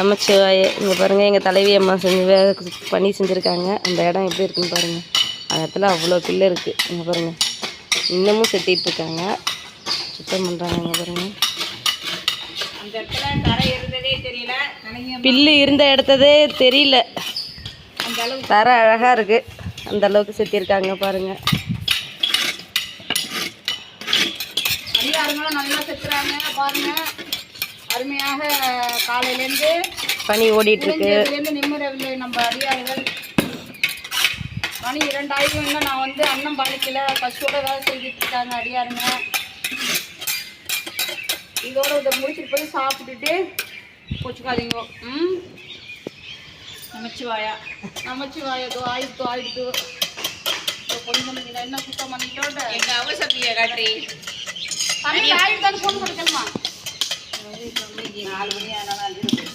நமச்சிவாய இங்கே பாருங்கள் எங்கள் தலைவி அம்மா செஞ்சு பண்ணி பணி செஞ்சுருக்காங்க. அந்த இடம் எப்படி இருக்குன்னு பாருங்கள் அந்த இடத்துல அவ்வளோ பில்லு இருக்குது இங்கே பாருங்கள் இன்னமும் செத்திட்டு இருக்காங்க. சுத்தம் பண்ணுறாங்க இங்கே பாருங்கள் பில்லு இருந்த இடத்ததே தெரியல. தர அழகாக இருக்குது அந்த அளவுக்கு செத்திருக்காங்க பாருங்கள் நல்லா செத்துறாங்க பாருங்க. அருமையாக காலையிலேருந்து பனி ஓடிட்டுருக்கு. இருந்து நிம்மறவில்லை நம்ம அடியார்கள். மணி இரண்டாயிரம் இன்னும் நான் வந்து அன்னம் பாலிக்கல. பசுவோட வேலை செஞ்சுட்டு இருக்காங்க அடியாருங்க. இதோட இதை முடிச்சுட்டு போய் சாப்பிட்டுட்டு போச்சுக்காதீங்க. ம்? நமச்சிவாயா. நமச்சிவாயா இதோ ஆயிடுத்து என்ன சுத்தம் பண்ணிட்டோட எங்க அவசரத்தைய காட்டி ஆயிடுத்தான்னு ஃபோன் Di aluminium.